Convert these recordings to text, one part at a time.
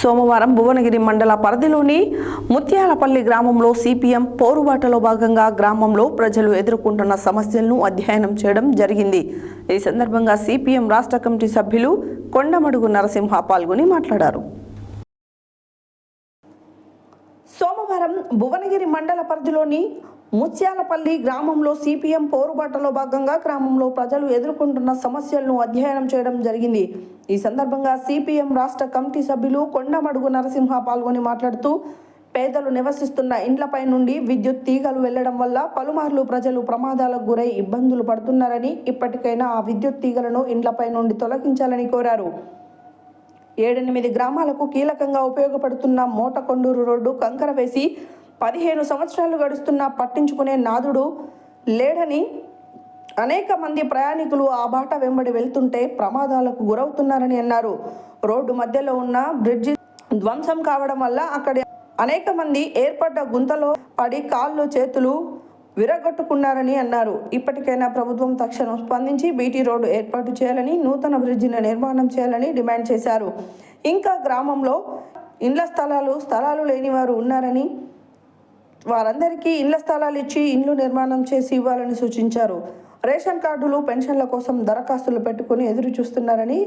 సోమవారం భువనగిరి మండల పరిధిలోని ముత్యాలపల్లి గ్రామంలో సిపిఎం పోరుబాటలో భాగంగా గ్రామంలో ప్రజలు ఎదుర్కొంటున్న సమస్యలను అధ్యయనం చేయడం జరిగింది. ఈ సందర్భంగా సిపిఎం రాష్ట్ర కమిటీ సభ్యులు కొండమడుగు నరసింహ పాల్గొని మాట్లాడారు. సోమవారం భువనగిరి మండల పరిధిలోని ముత్యాలపల్లి గ్రామంలో సిపిఎం పోరుబాటలో భాగంగా గ్రామంలో ప్రజలు ఎదుర్కొంటున్న సమస్యలను అధ్యయనం చేయడం జరిగింది. ఈ సందర్భంగా సిపిఎం రాష్ట్ర కమిటీ సభ్యులు కొండమడుగు నరసింహ పాల్గొని మాట్లాడుతూ పేదలు నివసిస్తున్న ఇండ్లపై నుండి విద్యుత్ తీగలు వెళ్ళడం వల్ల పలుమార్లు ప్రజలు ప్రమాదాలకు గురై ఇబ్బందులు పడుతున్నారని ఇప్పటికైనా ఆ విద్యుత్ తీగలను ఇండ్లపై నుండి తొలగించాలని కోరారు. ఏడెనిమిది గ్రామాలకు కీలకంగా ఉపయోగపడుతున్న మోటకొండూరు రోడ్డు కంకర వేసి పదిహేను సంవత్సరాలు గడుస్తున్నా పట్టించుకునే నాదుడు లేడని అనేక మంది ప్రయాణికులు ఆ బాట వెంబడి వెళ్తుంటే ప్రమాదాలకు గురవుతున్నారని అన్నారు. రోడ్డు మధ్యలో ఉన్న బ్రిడ్జి ధ్వంసం కావడం వల్ల అక్కడ అనేక మంది ఏర్పడ్డ గుంతలో పడి కాళ్ళు చేతులు విరగొట్టుకున్నారని అన్నారు. ఇప్పటికైనా ప్రభుత్వం తక్షణం స్పందించి బీటీ రోడ్డు ఏర్పాటు చేయాలని నూతన బ్రిడ్జిని నిర్మాణం చేయాలని డిమాండ్ చేశారు. ఇంకా గ్రామంలో ఇండ్ల స్థలాలు స్థలాలు లేని వారు ఉన్నారని వారందరికీ ఇళ్ళ స్థలాలు ఇచ్చి ఇండ్లు నిర్మాణం చేసి ఇవ్వాలని సూచించారు. రేషన్ కార్డులు పెన్షన్ల కోసం దరఖాస్తులు పెట్టుకుని ఎదురు చూస్తున్నారని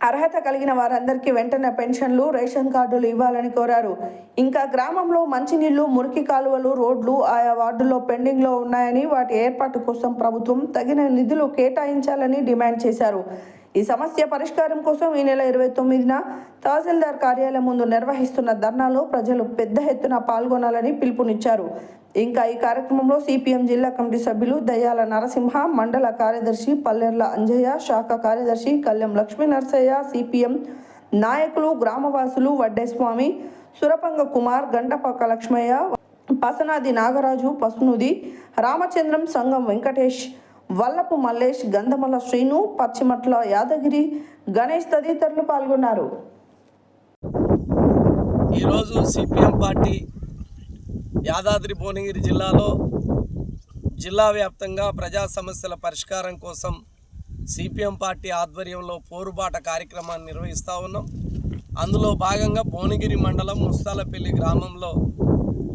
అర్హత కలిగిన వారందరికీ వెంటనే పెన్షన్లు రేషన్ కార్డులు ఇవ్వాలని కోరారు. ఇంకా గ్రామంలో మంచినీళ్ళు మురికి కాలువలు రోడ్లు ఆయా వార్డుల్లో పెండింగ్లో ఉన్నాయని వాటి ఏర్పాటు కోసం ప్రభుత్వం తగిన నిధులు కేటాయించాలని డిమాండ్ చేశారు. ఈ సమస్య పరిష్కారం కోసం ఈ నెల ఇరవై తొమ్మిదిన తహసీల్దార్ కార్యాలయం ముందు నిర్వహిస్తున్న ధర్నాలో ప్రజలు పెద్ద ఎత్తున పాల్గొనాలని పిలుపునిచ్చారు. ఇంకా ఈ కార్యక్రమంలో సిపిఎం జిల్లా కమిటీ సభ్యులు దయ్యాల నరసింహ మండల కార్యదర్శి పల్లెర్ల అంజయ్య శాఖ కార్యదర్శి కళ్యం లక్ష్మీ నరసయ్య సిపిఎం నాయకులు గ్రామవాసులు వడ్డేస్వామి సురపంగ కుమార్ గంటపాక లక్ష్మయ్య పసనాది నాగరాజు పసునుది రామచంద్రం సంగం వెంకటేష్ వల్లపు మల్లేష్ గంధమల శ్రీను పచ్చిమట్ల యాదగిరి గణేష్ తదితరులు పాల్గొన్నారు. ఈరోజు సిపిఎం పార్టీ యాదాద్రి భువనగిరి జిల్లాలో జిల్లా వ్యాప్తంగా ప్రజా సమస్యల పరిష్కారం కోసం సిపిఎం పార్టీ ఆధ్వర్యంలో పోరుబాట కార్యక్రమాన్ని నిర్వహిస్తూ ఉన్నాం. అందులో భాగంగా భువనగిరి మండలం ముస్తాలపల్లి గ్రామంలో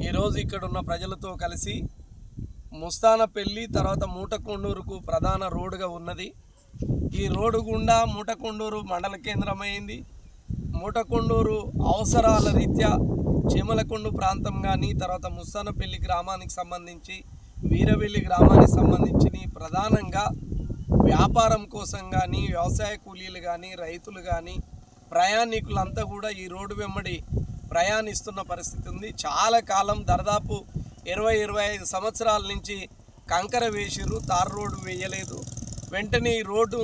ఈరోజు ఇక్కడ ఉన్న ప్రజలతో కలిసి ముస్తానపల్లి తర్వాత మూటకొండూరుకు ప్రధాన రోడ్డుగా ఉన్నది. ఈ రోడ్డు గుండా మూటకొండూరు మండల కేంద్రమైంది. మూటకొండూరు అవసరాల రీత్యా చీమలకొండు ప్రాంతం కానీ తర్వాత ముస్తానపల్లి గ్రామానికి సంబంధించి వీరవెల్లి గ్రామానికి సంబంధించి ప్రధానంగా వ్యాపారం కోసం కానీ వ్యవసాయ కూలీలు కానీ రైతులు కానీ ప్రయాణికులంతా కూడా ఈ రోడ్డు వెంబడి ప్రయాణిస్తున్న పరిస్థితి ఉంది. చాలా కాలం దాదాపు ఇరవై ఇరవై ఐదు సంవత్సరాల నుంచి కంకర వేసిర్రు తార్ రోడ్డు వేయలేదు. వెంటనే ఈ రోడ్డు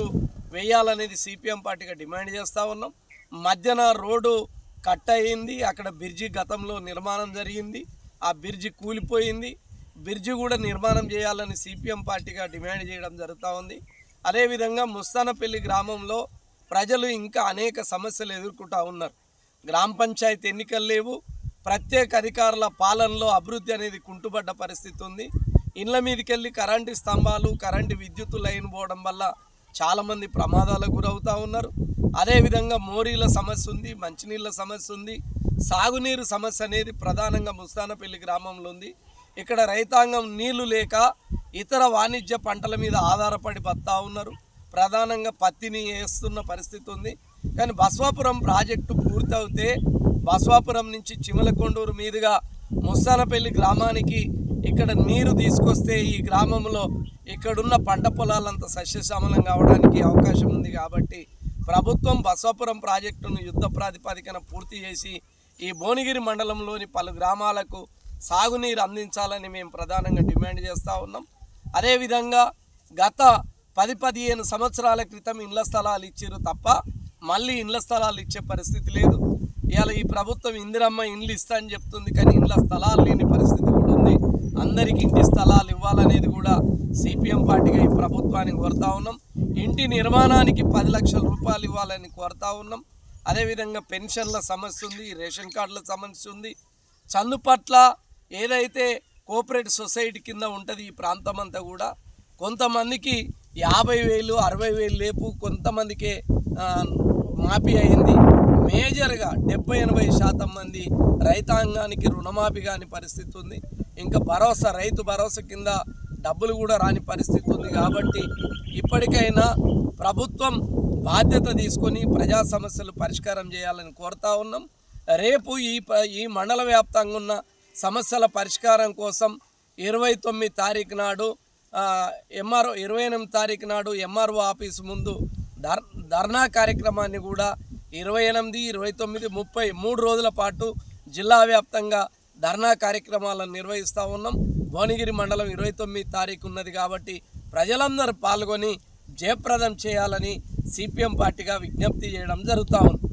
వేయాలనేది సిపిఎం పార్టీగా డిమాండ్ చేస్తూ ఉన్నాం. మధ్యన రోడ్డు కట్ అయింది అక్కడ బ్రిడ్జి గతంలో నిర్మాణం జరిగింది. ఆ బ్రిడ్జి కూలిపోయింది. బ్రిడ్జి కూడా నిర్మాణం చేయాలని సిపిఎం పార్టీగా డిమాండ్ చేయడం జరుగుతూ ఉంది. అదేవిధంగా ముస్తానపల్లి గ్రామంలో ప్రజలు ఇంకా అనేక సమస్యలు ఎదుర్కొంటూ ఉన్నారు. గ్రామ పంచాయతీ ఎన్నికలు లేవు. ప్రత్యేక అధికారుల పాలనలో అభివృద్ధి అనేది కుంటుపడ్డ పరిస్థితి ఉంది. ఇండ్ల మీదకి వెళ్ళి కరెంటు స్తంభాలు కరెంటు విద్యుత్ లైన్ పోవడం వల్ల చాలామంది ప్రమాదాలకు గురవుతూ ఉన్నారు. అదేవిధంగా మోరీల సమస్య ఉంది మంచినీళ్ళ సమస్య ఉంది సాగునీరు సమస్య అనేది ప్రధానంగా ముస్తానపల్లి గ్రామంలో ఉంది. ఇక్కడ రైతాంగం నీళ్ళు లేక ఇతర వాణిజ్య పంటల మీద ఆధారపడి బతా ఉన్నారు. ప్రధానంగా పత్తిని వేస్తున్న పరిస్థితి ఉంది. కానీ బస్వాపురం ప్రాజెక్టు పూర్తవుతే బస్వాపురం నుంచి చిమలకొండూరు మీదుగా ముస్తానపల్లి గ్రామానికి ఇక్కడ నీరు తీసుకొస్తే ఈ గ్రామంలో ఇక్కడున్న పంట పొలాలంతా సస్యశ్యామలం కావడానికి అవకాశం ఉంది కాబట్టి ప్రభుత్వం బసవాపురం ప్రాజెక్టును యుద్ధ ప్రాతిపదికన పూర్తి చేసి ఈ భువనగిరి మండలంలోని పలు గ్రామాలకు సాగునీరు అందించాలని మేము ప్రధానంగా డిమాండ్ చేస్తూ ఉన్నాం. అదేవిధంగా గత పది పదిహేను సంవత్సరాల క్రితం ఇళ్ళ స్థలాలు ఇచ్చారు తప్ప మళ్ళీ ఇండ్ల స్థలాలు ఇచ్చే పరిస్థితి లేదు. ఇవాళ ఈ ప్రభుత్వం ఇందిరమ్మ ఇండ్లు ఇస్తా అని చెప్తుంది కానీ ఇండ్ల స్థలాలు లేని పరిస్థితి కూడా ఉంది. అందరికి ఇంటి స్థలాలు ఇవ్వాలనేది కూడా సిపిఎం పార్టీగా ఈ ప్రభుత్వానికి కోరుతా ఉన్నాం. ఇంటి నిర్మాణానికి పది లక్షల రూపాయలు ఇవ్వాలని కోరుతా ఉన్నాం. అదేవిధంగా పెన్షన్ల సమస్య ఉంది రేషన్ కార్డుల సమస్య ఉంది. చందు పట్ల ఏదైతే కోఆపరేటివ్ సొసైటీ కింద ఉంటుంది ఈ ప్రాంతం అంతా కూడా కొంతమందికి యాభై వేలు అరవై వేలు లేపు కొంతమందికి మాఫీ అయింది. మేజర్గా డెబ్బై ఎనభై శాతం మంది రైతాంగానికి రుణమాఫీ కాని పరిస్థితి ఉంది. ఇంకా భరోసా రైతు భరోసా కింద డబ్బులు కూడా రాని పరిస్థితి ఉంది కాబట్టి ఇప్పటికైనా ప్రభుత్వం బాధ్యత తీసుకొని ప్రజా సమస్యలు పరిష్కారం చేయాలని కోరుతా ఉన్నాం. రేపు ఈ ఈ మండల వ్యాప్తంగా ఉన్న సమస్యల పరిష్కారం కోసం ఇరవై తొమ్మిది తారీఖు నాడు ఎంఆర్ఓ ఇరవై ఎనిమిది తారీఖు నాడు ఎంఆర్ఓ ఆఫీస్ ముందు ధర్నా కార్యక్రమాన్ని కూడా ఇరవై ఎనిమిది ఇరవై తొమ్మిది ముప్పై మూడు రోజుల పాటు జిల్లా వ్యాప్తంగా ధర్నా కార్యక్రమాలను నిర్వహిస్తూ ఉన్నాం. భువనగిరి మండలం ఇరవై తొమ్మిది తారీఖు ఉన్నది కాబట్టి ప్రజలందరూ పాల్గొని జయప్రదం చేయాలని సిపిఎం పార్టీగా విజ్ఞప్తి చేయడం జరుగుతూ ఉంది.